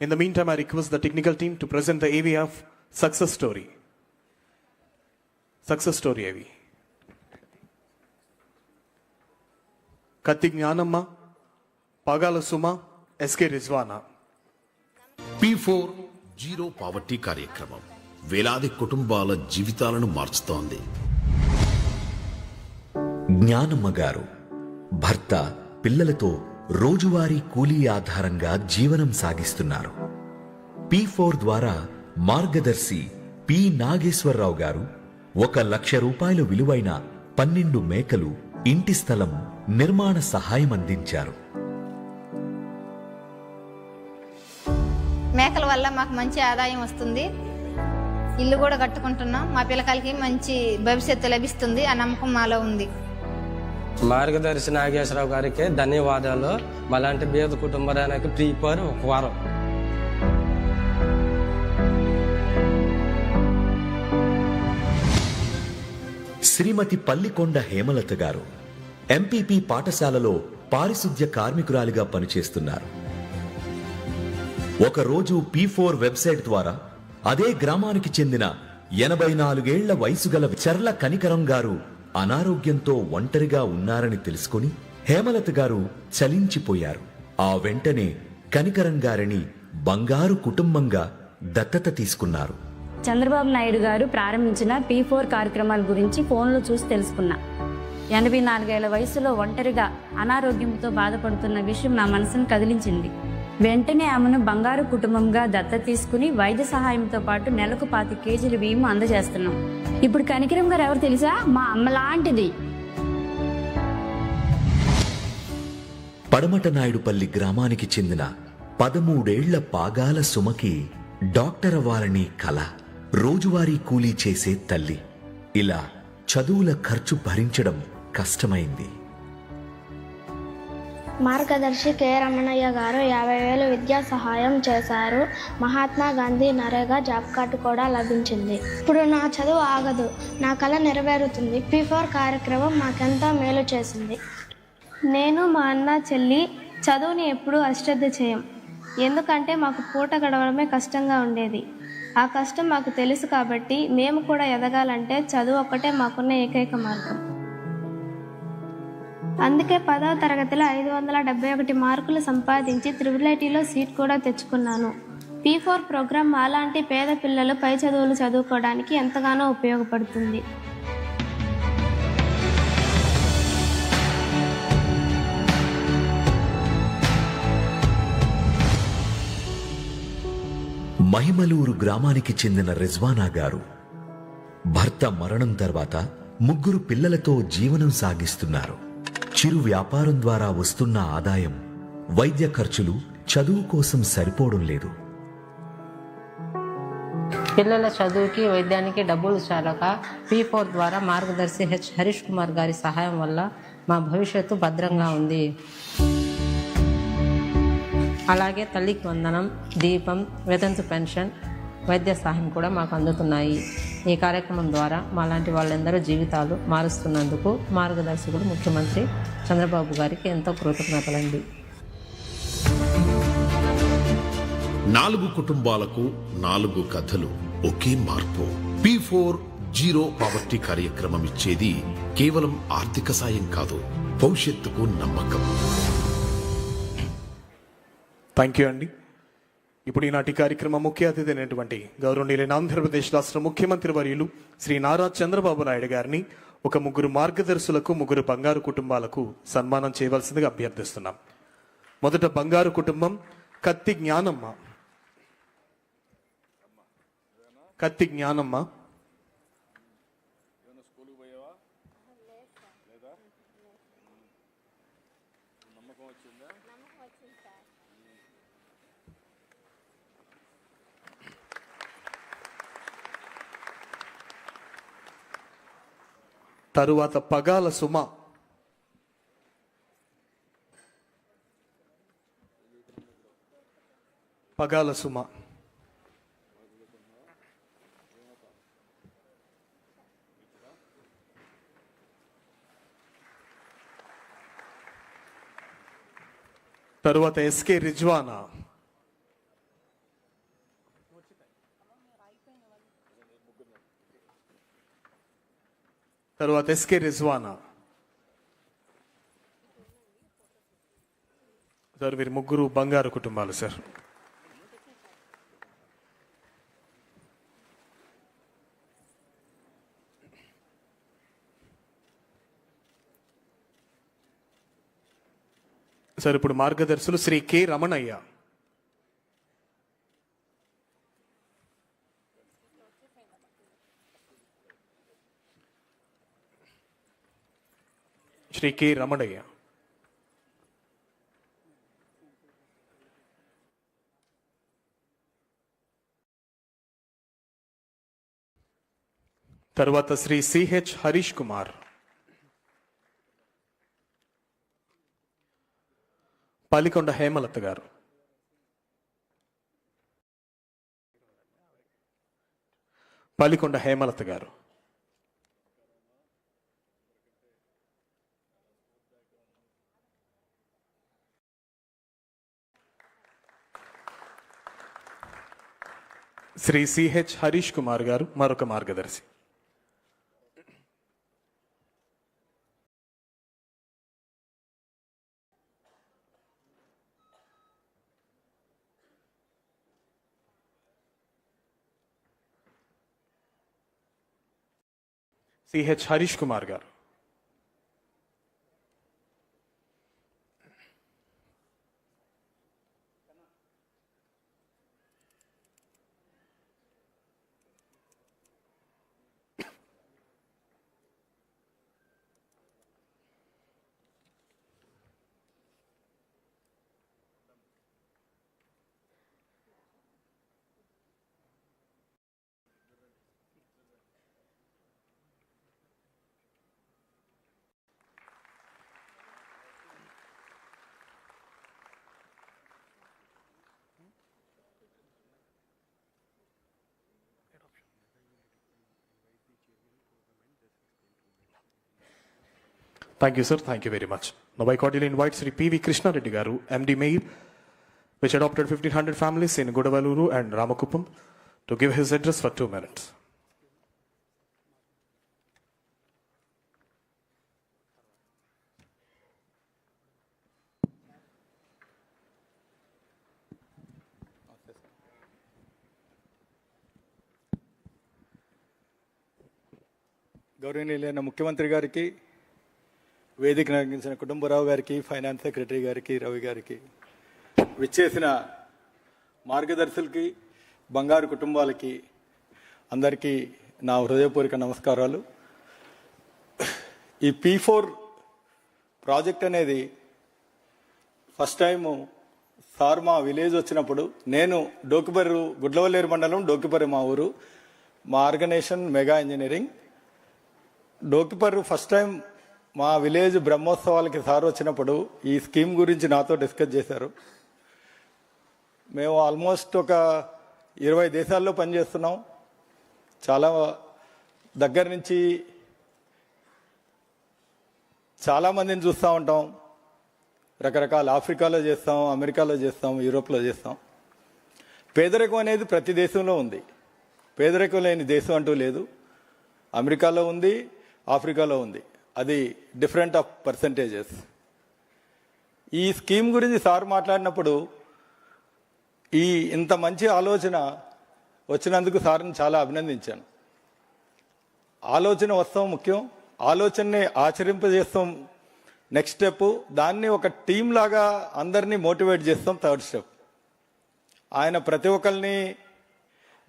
In the meantime, I request the technical team to present the AV of success story. Success story AV. Katti Gnanamma Pagala Suma SK Rizwana P four zero poverty కార్యక్రమం వేలాది కుటుంబాల జీవితాలను మార్చుతోంది జ్ఞానమ్మ గారు భర్త పిల్లలతో రోజువారీ కూలీ ఆధారంగా జీవనం సాగిస్తున్నారు. పి ఫోర్ ద్వారా మార్గదర్శి పి నాగేశ్వరరావు గారు ఒక లక్ష రూపాయల విలువైన పన్నెండు మేకలు ఇంటి స్థలం నిర్మాణ సహాయం అందించారు. మేకల వల్ల మాకు మంచి ఆదాయం వస్తుంది. ఇల్లు కూడా కట్టుకుంటున్నాం. మా పిల్లకాయలకి మంచి భవిష్యత్తు లభిస్తుంది. ఆ నమ్మకం మాలో ఉంది. మార్గదర్శి నాగేశ్వరరావు గారికి ధన్యవాదాలు. మలాంటి బీద కుటుంబానికి ప్రీపర్ ఒక వారం. శ్రీమతి పల్లికొండ హేమలత గారు ఎంపీపీ పాఠశాలలో పారిశుద్ధ్య కార్మికురాలిగా పనిచేస్తున్నారు. ఒకరోజు పీ ఫోర్ వెబ్సైట్ ద్వారా అదే గ్రామానికి చెందిన ఎనభై నాలుగేళ్ళ వయసు గల చర్ల కనికరం గారు అనారోగ్యంతో ఒంటరిగా ఉన్నారని తెలుసుకుని హేమలత గారు చలించిపోయారు. ఆ వెంటనే కనికరం గారిని బంగారు కుటుంబంగా దత్తత తీసుకున్నారు. చంద్రబాబు నాయుడు గారు ప్రారంభించిన పీ ఫోర్ కార్యక్రమాల గురించి ఫోన్లో చూసి తెలుసుకున్నా. ఎనభై నాలుగేళ్ళ వయసులో ఒంటరిగా అనారోగ్యంతో బాధపడుతున్న విషయం నా మనసును కదిలించింది. వెంటనే ఆమెను బంగారు కుటుంబంగా దత్త తీసుకుని వైద్య సహాయంతో పాటు నెలకు పాతి కేజీల బియ్యం అందజేస్తున్నాం. ఇప్పుడు కనికరం గారు ఎవరు తెలుసా? మా అమ్మ లాంటిది. పడమట నాయుడుపల్లి గ్రామానికి చెందిన పదమూడేళ్ళ పాగాల సుమకి డాక్టర్ అవ్వాలని కల. రోజువారీ కూలీ చేసే తల్లి. ఇలా చదువుల ఖర్చు భరించడం కష్టమైంది. మార్గదర్శి కె. రమణయ్య గారు యాభై వేలు విద్యా సహాయం చేశారు. మహాత్మా గాంధీ నరేగా జాబ్ కార్డు కూడా లభించింది. ఇప్పుడు నా చదువు ఆగదు. నా కళ నెరవేరుతుంది. పీ ఫోర్ కార్యక్రమం మాకెంతో మేలు చేసింది? నేను మా అన్న చెల్లి చదువుని ఎప్పుడూ అశ్రద్ధ చేయం. ఎందుకంటే మాకు పూట గడవడమే కష్టంగా ఉండేది. ఆ కష్టం మాకు తెలుసు కాబట్టి మేము కూడా ఎదగాలంటే చదువు ఒక్కటే మాకున్న ఏకైక మార్గం. అందుకే పదవ తరగతిలో ఐదు వందల డెబ్బై ఒకటి మార్కులు సంపాదించి త్రిబుల్ ఐటీలో సీట్ కూడా తెచ్చుకున్నాను. పీ ఫోర్ ప్రోగ్రాం అలాంటి పేద పిల్లలు పై చదువులు చదువుకోవడానికి ఎంతగానో ఉపయోగపడుతుంది. మహిమలూరు గ్రామానికి చెందిన రిజ్వానా గారు భర్త మరణం తర్వాత ముగ్గురు పిల్లలతో జీవనం సాగిస్తున్నారు. చిరు వ్యాపారం ద్వారా వస్తున్న ఆదాయం వైద్య ఖర్చులు చదువు కోసం సరిపోవడం లేదు. పిల్లల చదువుకి వైద్యానికి డబ్బులు చాలక పీ ఫోర్ ద్వారా మార్గదర్శి హెచ్ హరీష్ కుమార్ గారి సహాయం వల్ల మా భవిష్యత్తు భద్రంగా ఉంది. అలాగే తల్లికి వందనం దీపం వేతంతు పెన్షన్ వైద్య సహాయం కూడా మాకు అందుతున్నాయి. ఈ కార్యక్రమం ద్వారా మాలాంటి వాళ్ళందరూ జీవితాలు మారుస్తున్నందుకు మార్గదర్శకుడు ముఖ్యమంత్రి చంద్రబాబు గారికి ఎంతో కృతజ్ఞతలండి. నాలుగు కుటుంబాలకు నాలుగు కథలు ఒకే మార్పు. పి ఫోర్ జీరో పావర్టీ కార్యక్రమం ఇచ్చేది కేవలం ఆర్థిక సాయం కాదు భవిష్యత్తుకు నమ్మకం. థ్యాంక్ యూ అండి. ఇప్పుడు ఈనాటి కార్యక్రమం ముఖ్య అతిథి అయినటువంటి గౌరవనీయులైన ఆంధ్రప్రదేశ్ రాష్ట్ర ముఖ్యమంత్రి వర్యులు శ్రీ నారా చంద్రబాబు నాయుడు గారిని ఒక ముగ్గురు మార్గదర్శులకు ముగ్గురు బంగారు కుటుంబాలకు సన్మానం చేయవలసిందిగా అభ్యర్థిస్తున్నాం. మొదట బంగారు కుటుంబం కత్తి జ్ఞానమ్మ. కత్తి జ్ఞానమ్మ. తరువాత పగాల సుమ. పగాల సుమ. తరువాత ఎస్కే రిజ్వానా. తర్వాత ఎస్కే రిజ్వానా. సార్ వీరి ముగ్గురు బంగారు కుటుంబాలు సార్. సార్ ఇప్పుడు మార్గదర్శులు శ్రీ కె రమణయ్య. శ్రీ కె రమణయ్య. తరువాత శ్రీ సిహెచ్ హరీష్ కుమార్. పాలికొండ హేమలత గారు. పాలికొండ హేమలత గారు. శ్రీ సిహెచ్ హరీష్ కుమార్ గారు మరొక మార్గదర్శి సిహెచ్ హరీష్ కుమార్ గారు Thank you, sir. Thank you very much. Now, I cordially invite Sri P.V. Krishna Reddy Garu, MD Mail, which adopted 1500 families in Godavaluru and Ramakupam, to give his address for two minutes. గౌరవనీయులైన ముఖ్యమంత్రి గారికి వేదిక నిర్వహించిన కుటుంబరావు గారికి finance secretary గారికి రవి గారికి విచ్చేసిన మార్గదర్శులకి బంగారు కుటుంబాలకి అందరికీ నా హృదయపూర్వక నమస్కారాలు. ఈ పీ ఫోర్ ప్రాజెక్ట్ అనేది ఫస్ట్ టైము సార్ మా విలేజ్ వచ్చినప్పుడు నేను డోకిపర్రు గుడ్లవల్లేరు మండలం డోకిపర్రు మా ఊరు మా organisation mega engineering. Dokiparru first time మా విలేజ్ బ్రహ్మోత్సవాలకి సార్ వచ్చినప్పుడు ఈ స్కీమ్ గురించి నాతో డిస్కస్ చేశారు. మేము ఆల్మోస్ట్ ఒక ఇరవై దేశాల్లో పనిచేస్తున్నాం. చాలా దగ్గర నుంచి చాలామందిని చూస్తూ ఉంటాం. రకరకాల ఆఫ్రికాలో చేస్తాం అమెరికాలో చేస్తాం యూరోప్లో చేస్తాం. పేదరికం అనేది ప్రతి దేశంలో ఉంది. పేదరికం లేని దేశం అంటూ లేదు. అమెరికాలో ఉంది ఆఫ్రికాలో ఉంది. అది డిఫరెంట్ ఆఫ్ పర్సంటేజెస్ ఈ స్కీమ్ గురించి సార్ మాట్లాడినప్పుడు ఈ ఇంత మంచి ఆలోచన వచ్చినందుకు సార్ని చాలా అభినందించాను. ఆలోచన వస్తాం ముఖ్యం. ఆలోచనని ఆచరింపజేస్తాం నెక్స్ట్ స్టెప్ దాన్ని ఒక టీం లాగా అందరినీ మోటివేట్ చేస్తాం థర్డ్ స్టెప్ ఆయన ప్రతి ఒక్కరిని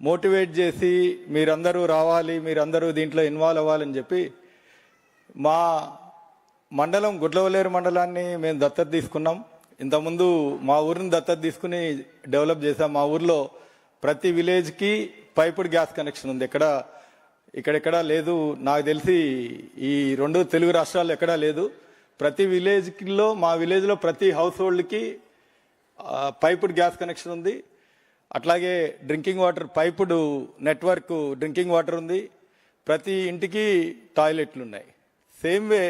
మోటివేట్ చేసి మీరందరూ రావాలి మీరందరూ దీంట్లో ఇన్వాల్వ్ అవ్వాలని చెప్పి మా మండలం గుడ్లవలేరు మండలాన్ని మేము దత్తత తీసుకున్నాం. ఇంతకుముందు మా ఊరిని దత్తత తీసుకుని డెవలప్ చేసాం మా ఊర్లో ప్రతి విలేజ్కి పైపుడ్ గ్యాస్ కనెక్షన్ ఉంది. ఎక్కడ ఇక్కడెక్కడా లేదు. నాకు తెలిసి ఈ రెండు తెలుగు రాష్ట్రాలు ఎక్కడా లేదు. ప్రతి విలేజ్లో మా విలేజ్లో ప్రతి హౌస్ హోల్డ్కి పైపుడ్ గ్యాస్ కనెక్షన్ ఉంది. అట్లాగే drinking water piped network drinking water ఉంది. ప్రతి ఇంటికి టాయిలెట్లు ఉన్నాయి సేమ్ వే.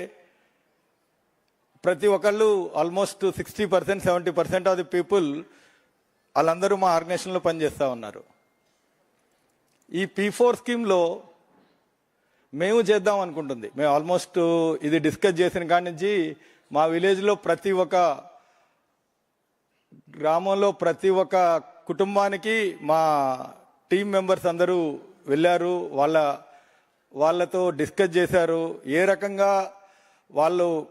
ప్రతి ఒక్కళ్ళు almost sixty percent seventy percent of the people వాళ్ళందరూ మా ఆర్గనైజేషన్లో పనిచేస్తూ ఉన్నారు. ఈ పీ ఫోర్ స్కీమ్లో మేము చేద్దాం అనుకుంటుంది. మేము ఆల్మోస్ట్ ఇది డిస్కస్ చేసిన కాడి నుంచి మా విలేజ్లో ప్రతి ఒక్క గ్రామంలో ప్రతి ఒక్క కుటుంబానికి మా టీం మెంబర్స్ అందరూ వెళ్ళారు. వాళ్ళ వాళ్ళతో డిస్కస్ చేశారు. ఏ రకంగా వాళ్ళు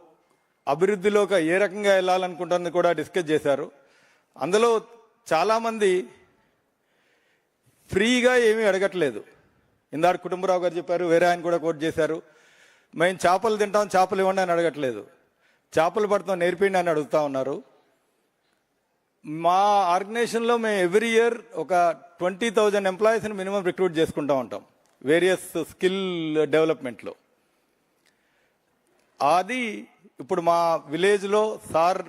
అభివృద్ధిలోకి ఏ రకంగా వెళ్ళాలనుకుంటుంది కూడా డిస్కస్ చేశారు. అందులో చాలామంది ఫ్రీగా ఏమీ అడగట్లేదు. ఇందాక కుటుంబరావు గారు చెప్పారు వేరే ఆయన కూడా కోట్ చేశారు. మేము చేపలు తింటాం చేపలు ఇవ్వండి అని అడగట్లేదు. చేపలు పడతాం నేర్పిండి అని అడుగుతా ఉన్నారు. మా ఆర్గనైజేషన్లో మేము ఎవ్రీ ఇయర్ ఒక ట్వంటీ థౌజండ్ ఎంప్లాయీస్ని మినిమం రిక్రూట్ చేసుకుంటూ ఉంటాం. వేరియస్ స్కిల్ డెవలప్మెంట్లో అది ఇప్పుడు మా విలేజ్లో సార్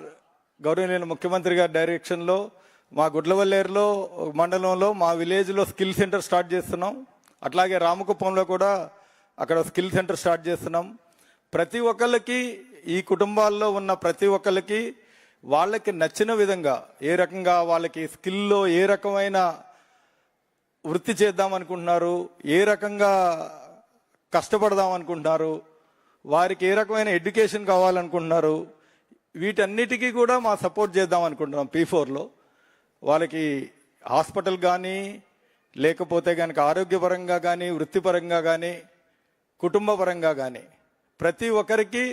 గౌరవనీయుల ముఖ్యమంత్రి గారి డైరెక్షన్లో మా గుడ్లవల్లేరులో మండలంలో మా విలేజ్లో స్కిల్ సెంటర్ స్టార్ట్ చేస్తున్నాం. అట్లాగే రామకుప్పంలో కూడా అక్కడ స్కిల్ సెంటర్ స్టార్ట్ చేస్తున్నాం. ప్రతి ఒక్కళ్ళకి ఈ కుటుంబాల్లో ఉన్న ప్రతి ఒక్కళ్ళకి వాళ్ళకి నచ్చిన విధంగా ఏ రకంగా వాళ్ళకి స్కిల్లో ఏ రకమైన వృత్తి చేద్దాం అనుకుంటున్నారు ఏ రకంగా కష్టపడదాం అనుకుంటున్నారు వారికి ఏ రకమైన ఎడ్యుకేషన్ కావాలనుకుంటున్నారు వీటన్నిటికీ కూడా మా సపోర్ట్ చేద్దాం అనుకుంటున్నాం పీ ఫోర్లో. వాళ్ళకి హాస్పిటల్ కానీ లేకపోతే కనుక ఆరోగ్యపరంగా కానీ వృత్తిపరంగా కానీ కుటుంబపరంగా కానీ ప్రతి ఒక్కరికి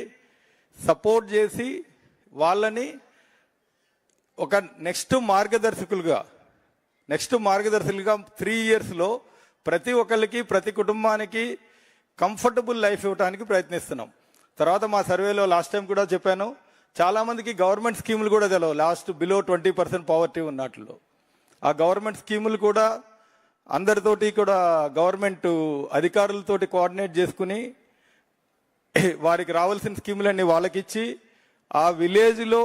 సపోర్ట్ చేసి వాళ్ళని ఒక నెక్స్ట్ మార్గదర్శకులుగా నెక్స్ట్ మార్గదర్శకులుగా త్రీ ఇయర్స్లో ప్రతి ఒక్కరికి ప్రతి కుటుంబానికి కంఫర్టబుల్ లైఫ్ ఇవ్వడానికి ప్రయత్నిస్తున్నాం. తర్వాత మా సర్వేలో లాస్ట్ టైం కూడా చెప్పాను చాలామందికి గవర్నమెంట్ స్కీములు కూడా తెలవు last below twenty percent poverty ఉన్నట్లు. ఆ గవర్నమెంట్ స్కీములు కూడా అందరితోటి కూడా గవర్నమెంట్ అధికారులతోటి కోఆర్డినేట్ చేసుకుని వారికి రావాల్సిన స్కీములన్నీ వాళ్ళకి ఇచ్చి ఆ విలేజ్లో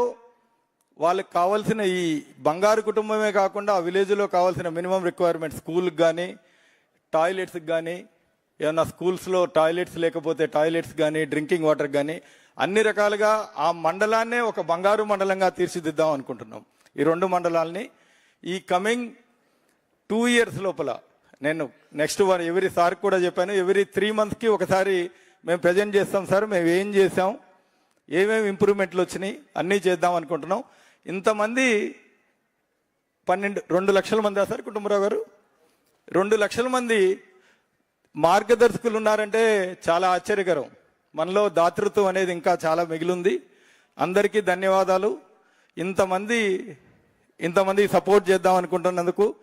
వాళ్ళకి కావాల్సిన ఈ బంగారు కుటుంబమే కాకుండా ఆ విలేజ్లో కావాల్సిన మినిమం రిక్వైర్మెంట్ స్కూల్కి కానీ టాయిలెట్స్కి కానీ ఏమన్నా స్కూల్స్లో టాయిలెట్స్ లేకపోతే టాయిలెట్స్ కానీ డ్రింకింగ్ వాటర్ కానీ అన్ని రకాలుగా ఆ మండలాన్నే ఒక బంగారు మండలంగా తీర్చిదిద్దాం అనుకుంటున్నాం. ఈ రెండు మండలాల్ని ఈ కమింగ్ టూ ఇయర్స్ లోపల నేను నెక్స్ట్ వన్ ఎవరి సార్ కూడా చెప్పాను ఎవరి త్రీ మంత్స్కి ఒకసారి మేము ప్రజెంట్ చేస్తాం సార్ మేము ఏం చేసాం ఏమేమి ఇంప్రూవ్మెంట్లు వచ్చినాయి అన్నీ చేద్దాం అనుకుంటున్నాం. ఇంతమంది పన్నెండు రెండు లక్షల మంది సార్ కుటుంబరావు గారు? రెండు లక్షల మంది మార్గదర్శకులు ఉన్నారంటే చాలా ఆశ్చర్యకరం. మనలో దాతృత్వం అనేది ఇంకా చాలా మిగిలింది. అందరికీ ధన్యవాదాలు. ఇంతమంది ఇంతమంది సపోర్ట్ చేద్దాం అనుకుంటున్నందుకు.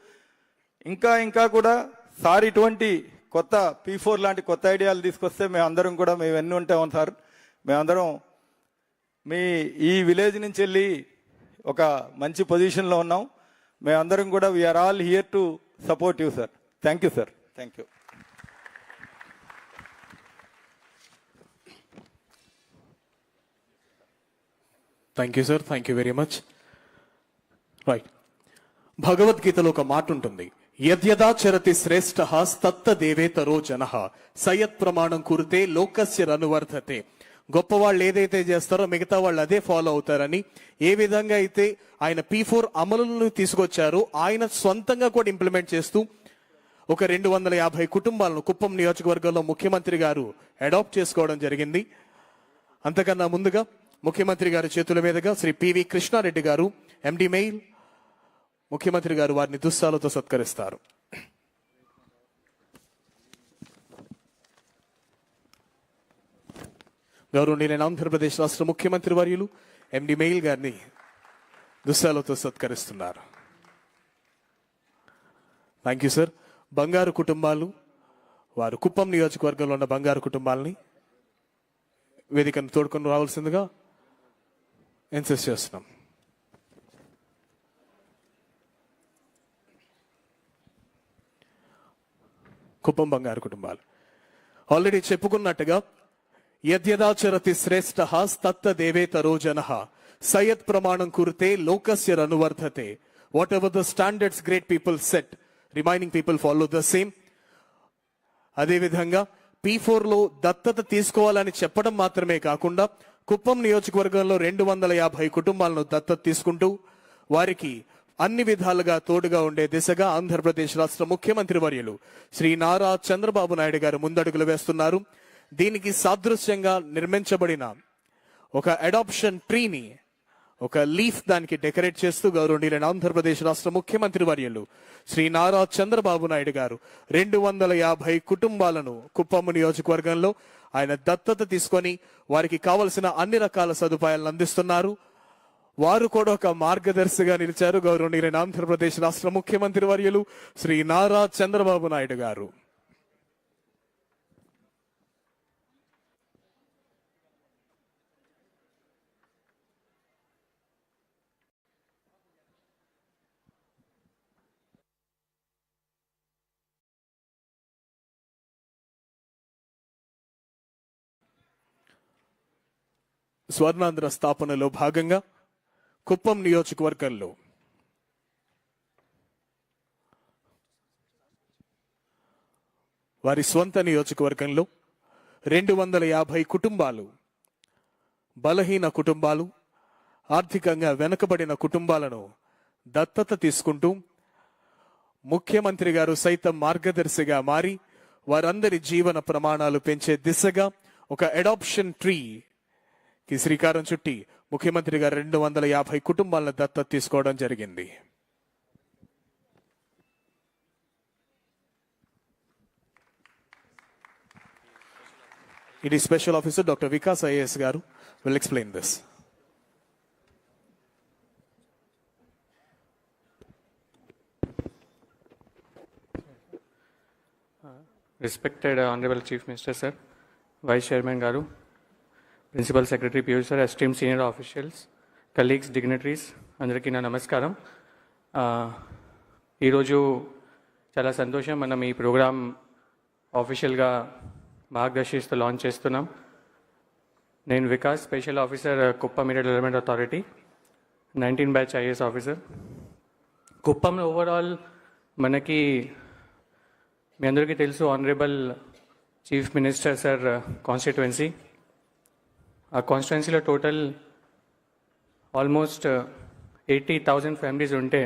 ఇంకా ఇంకా కూడా సార్ ఇటువంటి కొత్త పీ ఫోర్ లాంటి కొత్త ఐడియాలు తీసుకొస్తే మేము అందరం కూడా మేము ఎన్ని ఉంటాం సార్? మేమందరం మీ ఈ విలేజ్ నుంచి వెళ్ళి ఒక మంచి పొజిషన్లో ఉన్నాం. మేమందరం కూడా we're all here to support you sir thank you sir thank you thank you sir thank you very much right భగవద్గీతలో ఒక మాట ఉంటుంది. యద్యదాచరతి శ్రేష్ఠ తత్త దేవేతరో జన. సయత్ ప్రమాణం కురితే లోకస్య రనువర్ధతే. గొప్ప వాళ్ళు ఏదైతే చేస్తారో మిగతా వాళ్ళు అదే ఫాలో అవుతారని ఏ విధంగా అయితే ఆయన పీ ఫోర్ అమలులను తీసుకొచ్చారో ఆయన సొంతంగా కూడా ఇంప్లిమెంట్ చేస్తూ ఒక రెండు వందల యాభై కుటుంబాలను కుప్పం నియోజకవర్గంలో ముఖ్యమంత్రి గారు అడాప్ట్ చేసుకోవడం జరిగింది. అంతకన్నా ముందుగా ముఖ్యమంత్రి గారి చేతుల మీదుగా శ్రీ పివి కృష్ణారెడ్డి గారు ఎండి మెయిల్ ముఖ్యమంత్రి గారు వారిని దుస్సాలతో సత్కరిస్తారు. గౌరవనీయులైన ఆంధ్రప్రదేశ్ రాష్ట్ర ముఖ్యమంత్రి వర్యులు ఎండి మెయిల్ గారిని దుస్సాలతో సత్కరిస్తున్నారు. థ్యాంక్ యూ సార్ బంగారు కుటుంబాలు వారు కుప్పం నియోజకవర్గంలో ఉన్న బంగారు కుటుంబాలని వేదికను తోడుకొని రావాల్సిందిగా ఎన్సెస్ చేస్తున్నాం. కుప్పం బంగారు కుటుంబాలు. ఆల్రెడీ చెప్పుకున్నట్టుగా యద్యదాచరతి శ్రేష్ఠ స్తత్త దేవేతరో జన సయత్ ప్రమాణం కురితే లోకస్య అనువర్ధతే whatever the standards great people set remaining people follow the same అదేవిధంగా పీ ఫోర్లో దత్తత తీసుకోవాలని చెప్పడం మాత్రమే కాకుండా కుప్పం నియోజకవర్గంలో రెండు వందల యాభై కుటుంబాలను దత్తత తీసుకుంటూ వారికి అన్ని విధాలుగా తోడుగా ఉండే దిశగా ఆంధ్రప్రదేశ్ రాష్ట్ర ముఖ్యమంత్రి వర్యులు శ్రీ నారా చంద్రబాబు నాయుడు గారు ముందడుగులు వేస్తున్నారు. దీనికి సాదృశ్యంగా నిర్మించబడిన ఒక అడాప్షన్ ట్రీని ఒక లీఫ్ దానికి డెకరేట్ చేస్తూ గౌరవనీయులైన ఆంధ్రప్రదేశ్ రాష్ట్ర ముఖ్యమంత్రి వర్యులు శ్రీ నారా చంద్రబాబు నాయుడు గారు రెండు వందల యాభై కుటుంబాలను కుప్పము నియోజకవర్గంలో ఆయన దత్తత తీసుకొని వారికి కావలసిన అన్ని రకాల సదుపాయాలను అందిస్తున్నారు. వారు కూడా ఒక మార్గదర్శిగా నిలిచారు గౌరవనీయులైన ఆంధ్రప్రదేశ్ రాష్ట్ర ముఖ్యమంత్రి వర్యులు శ్రీ నారా చంద్రబాబు నాయుడు గారు. స్వర్ణాంధ్ర స్థాపనలో భాగంగా కుప్పం నియోజకవర్గంలో వారి స్వంత నియోజకవర్గంలో రెండు వందల యాభై కుటుంబాలు బలహీన కుటుంబాలు ఆర్థికంగా వెనుకబడిన కుటుంబాలను దత్తత తీసుకుంటూ ముఖ్యమంత్రి గారు సైతం మార్గదర్శిగా మారి వారందరి జీవన ప్రమాణాలు పెంచే దిశగా ఒక అడాప్షన్ ట్రీ కి శ్రీకారం చుట్టి ముఖ్యమంత్రి గారు రెండు వందల యాభై కుటుంబాలను దత్తత తీసుకోవడం జరిగింది. ఇది special officer doctor Vikas IAS garu. Will explain this respected honourable chief minister sir vice chairman garu principal secretary Secretary sir esteem senior officials colleagues dignitaries అందరికీ నా నమస్కారం. ఈరోజు చాలా సంతోషం. మనం ఈ ప్రోగ్రామ్ ఆఫీషియల్గా మార్గదర్శిస్తూ లాంచ్ చేస్తున్నాం. నేను Vikas special officer Kuppam media development authority nineteen batch IAS officer. కుప్పంలో ఓవరాల్ మనకి మీ అందరికీ తెలుసు honourable chief minister sir constituency ఆ కాన్స్టిట్యువెన్సీలో total almost eighty thousand families ఉంటే